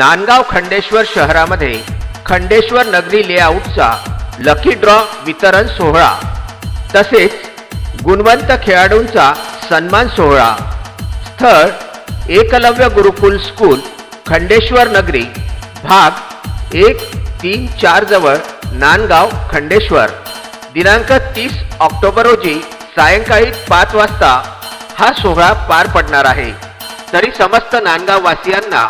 नांदगाव खंडेश्वर शहरामध्ये खंडेश्वर नगरी लेआउटचा lucky draw वितरण सोहळा. तसेच गुणवंत खेळाडूंचा सन्मान सोहळा. स्थळ एकलव्य गुरुकुल स्कूल खंडेश्वर नगरी भाग एक तीन चार जवळ नांदगाव खंडेश्वर. दिनांक तीस ऑक्टोबर रोजी सायंकाळी पाच वाजता हा सोहळा पार पडणार आहे. तरी समस्त Nandgaon वासियांना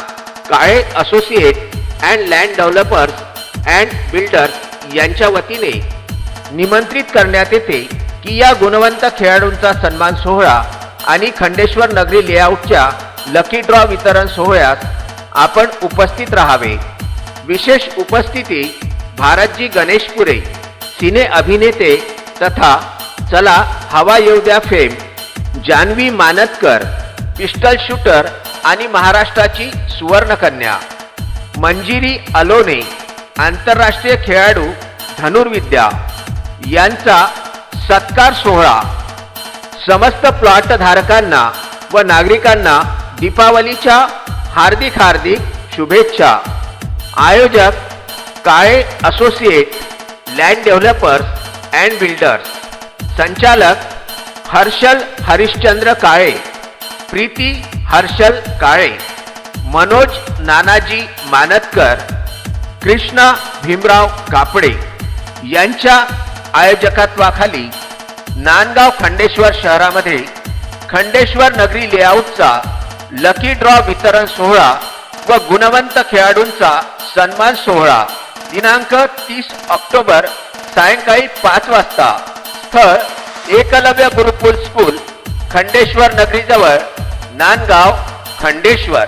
Kale associate and land developers and builders यांच्या वतीने निमंत्रित करण्यात येते की या गुणवंत खेळाडूंचा सन्मान सोहळा आणि खंडेश्वर नगरी लेआउटच्या लकी ड्रॉ वितरण सोहळ्यात आपण उपस्थित राहावे. विशेष उपस्थिती भारतजी गणेशपुरे सिने अभिनेते तथा Chala Hawa Yeu Dya fame Janhavi Mantkar pistol shooter आणि महाराष्ट्राची सुवर्णकन्या मंजिरी अलोने आंतरराष्ट्रीय खेळाडू धनुर्विद्या यांचा सत्कार सोहळा. समस्त प्लॉट धारकांना व नागरिकांना दीपावलीच्या हार्दिक हार्दिक शुभेच्छा. आयोजक Kale associate land developers and builders. संचालक हर्षल हरिश्चंद्र काळे. प्रीती हर्षल काळे मनोज नानाजी मानतकर कृष्णा भीमराव कापडे यांच्या आयोजकत्वाखाली नांदगाव खंडेश्वर शहरामध्ये खंडेश्वर नगरी लेआउटचा लकी ड्रॉ वितरण सोहळा व गुणवंत खेळाडूंचा सन्मान सोहळा. दिनांक तीस ऑक्टोबर सायंकाळी पाच वाजता. स्थळ एकलव्य गुरुकुल स्कूल खंडेश्वर नगरीजवळ नांदगाव खंडेश्वर.